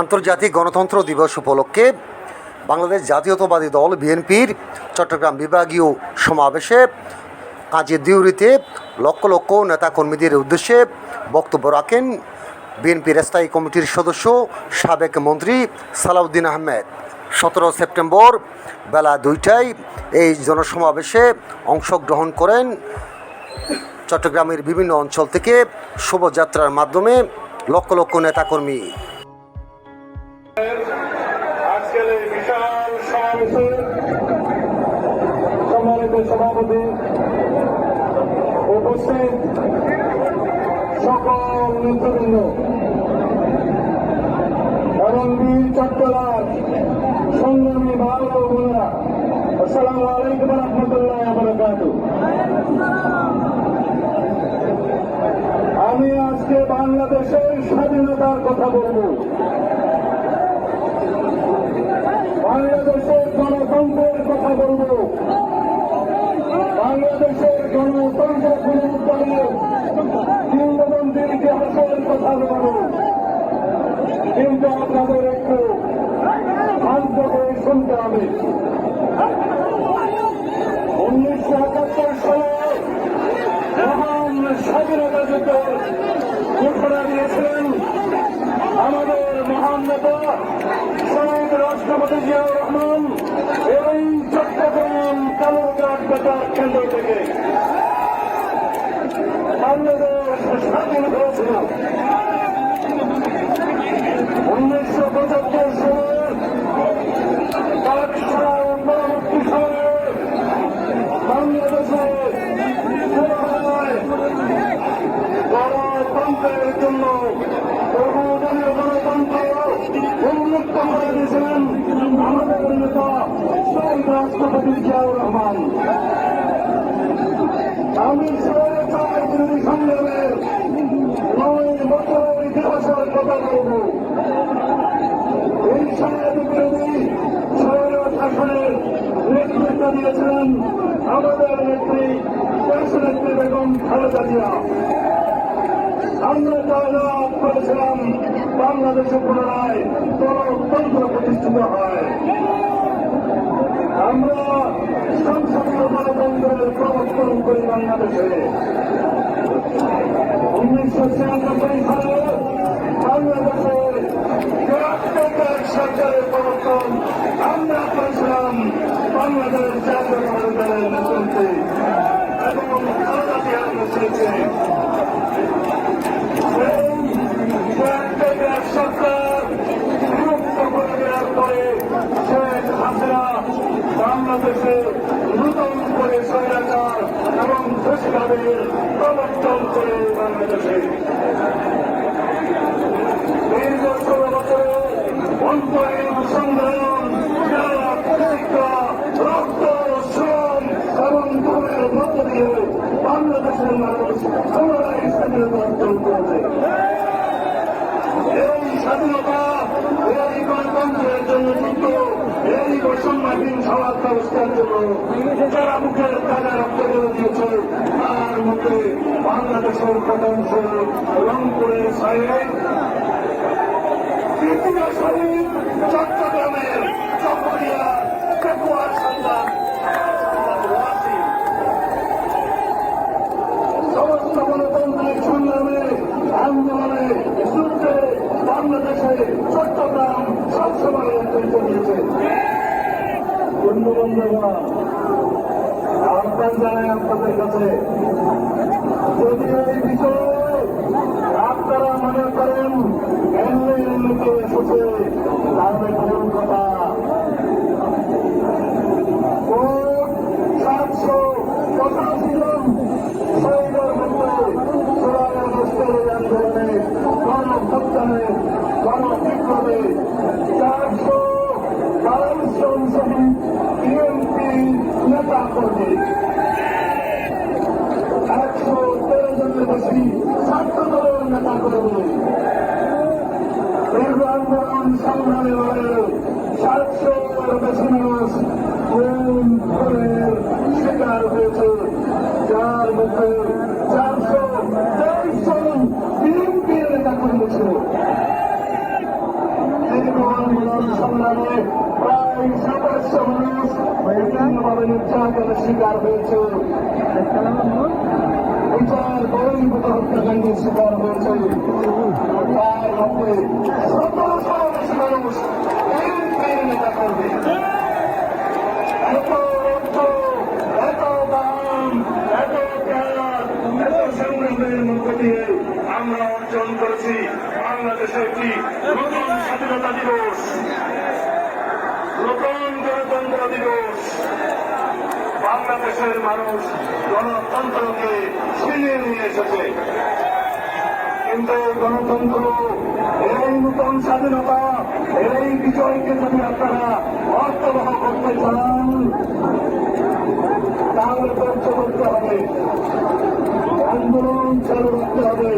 আন্তর্জাতিক গণতন্ত্র দিবস উপলক্ষে বাংলাদেশ জাতীয়তাবাদী দল বিএনপির চট্টগ্রাম বিভাগীয় সমাবেশে কাজী দিউরিতে লক্ষ লক্ষ নেতাকর্মীদের উদ্দেশ্যে বক্তব্য রাখেন বিএনপির স্থায়ী কমিটির সদস্য সাবেক মন্ত্রী সালাউদ্দিন আহমেদ। সতেরো সেপ্টেম্বর বেলা দুইটায় এই জনসমাবেশে অংশগ্রহণ করেন চট্টগ্রামের বিভিন্ন অঞ্চল থেকে শোভাযাত্রার মাধ্যমে লক্ষ লক্ষ নেতাকর্মী। উপস্থিত সকল নেতৃবৃন্দ চট্টগ্রাম সংগ্রামী ও বোনেরা, আসসালামু আলাইকুম রহমতুল্লাহ বরকাত আমি আজকে বাংলাদেশের স্বাধীনতার কথা বলব। বাংলাদেশের গণতন্ত্রের কথা বলব। বাংলাদেশের গণতন্ত্র পুনরুদ্ধারের কিংবদন্তির ইতিহাসের কথা বলব কিন্তু আপনাদের একটু শান্ত করে শুনতে হবে। উনিশশো একাত্তর সালে মহান স্বাধীনতা যুদ্ধের ঘোষণা দিয়েছিলেন আমাদের মহান নেতা শহীদ রাষ্ট্রপতি জিয়াউর রহমান। বেতার কেন্দ্র থেকে। বাংলাদেশ স্বাধীন হয়েছিল। উনিশশো পঁচাত্তর সালে পাকশালা পরবর্তী সময়ে বাংলাদেশে পুনরায় গণতন্ত্রের জন্য বহুদলীয় গণতন্ত্র উন্মুক্ত করে দিয়েছিলেন আমাদের নেতা রাষ্ট্রপতি জিয়াউর রহমান। আমি বিরোধী সংগ্রামের নয় বছর ইতিহাসের কথা বলব। এই সমাজ বিরোধী শাসনের নেতৃত্ব দিয়েছিলেন আমাদের নেত্রী দেশনেত্রী বেগম খালেদা জিয়া। আমরা জয়লাভ করেছিলাম বাংলাদেশে পুনরায় গণতন্ত্র প্রতিষ্ঠিত হয় আমরা সংসদীয় গণতন্ত্রের করি বাংলাদেশে উনিশশো ছিয়ানব্বই সালে বাংলাদেশের কেয়ারটেকার সরকারের প্রবর্তন আমরা করেছিলাম বাংলাদেশ জাতীয় দলের নেতৃত্বে এবং খালেদা জিয়ার নেতৃত্বে সরকার বিলুপ্ত করে দেওয়ার পরে শেখ হাসিনা বাংলাদেশে নূতন করে স্বৈরাচার দেশভাবের প্রবর্তন করে বাংলাদেশে দীর্ঘ ষোলো বছরে অন্তরীণ সংগ্রাম ত্যাগ, প্রতিজ্ঞা, রক্ত শ্রম এবং স্বাধীনতা জন্য যুদ্ধ। এই বৈষম্যহীন সমাজ ব্যবস্থার জন্য যারা মুখের তাজা রক্ত করে দিয়েছে। তার মধ্যে বাংলাদেশের রংপুরের সাহেব ত্রিপুরা শহীদ চট্টগ্রামের চকরিয়া পেকুয়ার সমস্ত সংগ্রামে আন্দোলনে যুদ্ধে বাংলাদেশে চট্টগ্রাম সবসময় দিয়েছে বন্ধু বন্ধুরা আহ্বান জানাই আপনাদের কাছে। যদি এই বিষয়ে আপনারা মনে করেন এমনি এমনিতে এসেছে, তাহলে ভুল কথা। সাতশো পঁচাশি জন শহীদের মধ্যে জুলাই আগস্টের এই আন্দোলনে গণভ্যুত্থানে গণবিপ্লবে চারশো বাইশ জন শহীদ বিএনপি নেতা কর্মী একশো তেরো জনের বেশি ছাত্র কর্মী দীর্ঘ আন্দোলন সংগ্রামে লড়ে সাতশো বেশি মানুষ কোন খুনের শিকার হয়েছে যার মধ্যে চারশো তেইশ জন বিএনপির নেতা কর্মী ছিল সংগ্রামে প্রায় সাতাশশো মানুষ বিভিন্নভাবে নির্যাতনের শিকার হয়েছে বিচার বহির্ভূত হত্যাকাণ্ডের শিকার হয়েছে তার মধ্যে সতেরোশো বেশি মানুষ বিএনপির নেতা করবে এত অর্থ এত দাম এত ত্যাগ এত সংগ্রামের মধ্য দিয়ে স্বাধীনতা দিবস নতুন গণতন্ত্র দিবস বাংলাদেশের মানুষ গণতন্ত্রকে ছিনিয়ে নিয়ে এসেছে। কিন্তু গণতন্ত্র এই নতুন স্বাধীনতা এই বিজয়কে যদি আপনারা অর্থবহ করতে চান, তাহলে ধৈর্য করতে হবে। আন্দোলন চালু রাখতে হবে।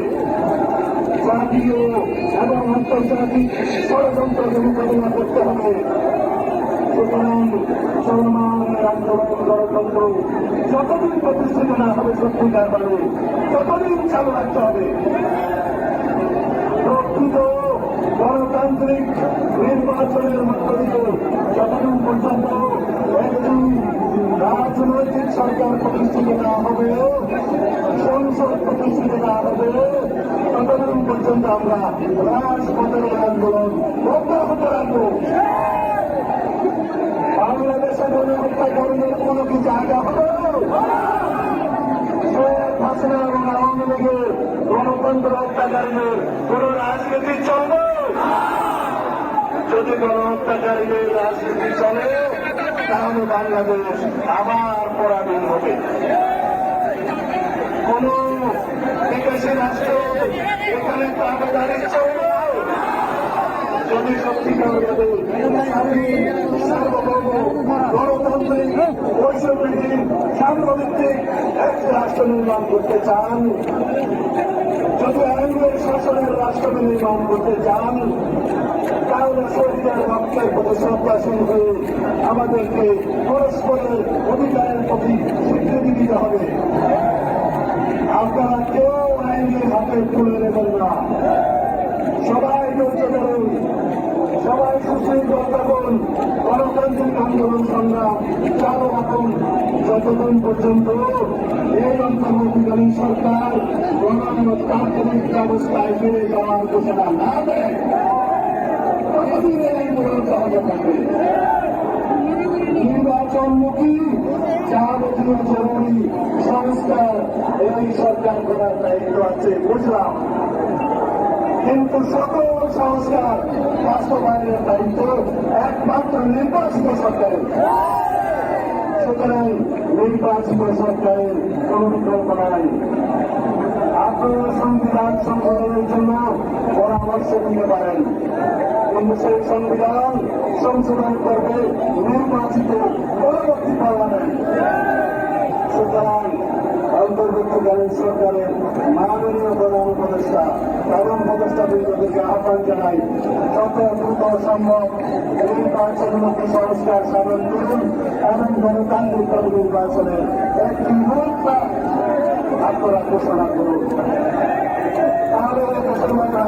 জাতীয় এবং আন্তর্জাতিক ষড়যন্ত্রকে মোকাবিলা করতে হবে। চলমান আন্দোলন গণতন্ত্র যতদিন প্রতিষ্ঠিত না হবে সত্যিকার মানে ততদিন চালু রাখতে হবে প্রকৃত গণতান্ত্রিক নির্বাচনের মধ্য দিয়ে যতদিন পর্যন্ত একটি রাজনৈতিক সরকার প্রতিষ্ঠিত না হবে সংসদ প্রতিষ্ঠিত না হবে ততদিন পর্যন্ত আমরা রাজপথের আন্দোলন অব্যাহত রাখব কোনো কি জায়গা হাসিনা এবং আওয়ামী লীগের গণতন্ত্র হত্যাকারীদের কোন রাজনীতি চলবে যদি গণহত্যাকারীদের রাজনীতি চলে তাহলে বাংলাদেশ আবার পরাধীন হবে কোন বিদেশি রাষ্ট্র এখানে তাবেদারি চলবে যদি সত্যিকারভাবে স্বাধীন, সার্বভৌম, গণতান্ত্রিক বৈষম্যহীন সাম্যভিত্তিক একটি রাষ্ট্র নির্মাণ করতে চান যদি আইনের শাসনের রাষ্ট্র নির্মাণ করতে চান তাহলে শরীরের রক্তের প্রতি শ্রদ্ধাশীল হয়ে আমাদেরকে পরস্পরের অধিকারের প্রতি স্বীকৃতি দিতে হবে আপনারা কেউ আইনের হাতে তুলে নেবেন না সবাই ধৈর্য ধরুন চালু যতদিন পর্যন্ত এই অন্তর্বর্তীকালীন সরকার না দেয়, ততদিন এই আন্দোলন থাকবে। নির্বাচনমুখী, যাবতীয় জরুরি সংস্কার এই সরকার করার দায়িত্ব আছে, বুঝলাম। কিন্তু সকল সংস্কার বাস্তবায়নের দায়িত্ব একমাত্র নির্বাচিত সরকারের। সুতরাং নির্বাচিত সরকারের কোন বিকল্প নাই। আপনারা সংবিধান সংশোধনের জন্য পরামর্শ দিতে পারেন। কিন্তু সেই সংবিধান সংশোধন করবে নির্বাচিত পরবর্তী পার্লামেন্ট। সুতরাং অন্তর্বর্তীকালীন সরকারের মাননীয় প্রধান উপদেষ্টা প্রধান উপদেষ্টা বিরোধীকে আহ্বান জানাই। যত দ্রুত সম্ভব এই নির্বাচনমুখী সংস্কার সাধন করুন এবং গণতান্ত্রিক নির্বাচনের একটি রূপটা আপনারা ঘোষণা করুন।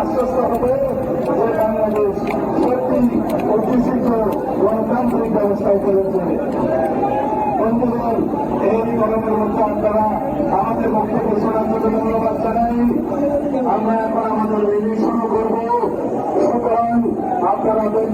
আশ্বস্ত হবে যে বাংলাদেশ সত্যি প্রতিষ্ঠিত গণতান্ত্রিক ব্যবস্থায় চলেছে।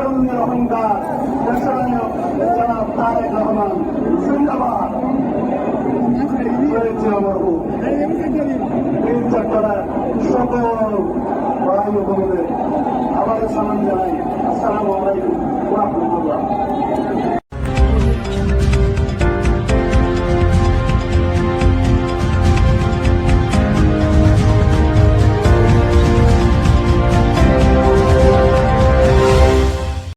তারুণ্যের অহংকার দেশায়ক জনাব তারেক রহমান, জিন্দাবাদ। চট্টগ্রাম সকল ভাই বোনদের আবার সালাম জানাই। আসসালামু আলাইকুম রাহমাতুল্লাহ।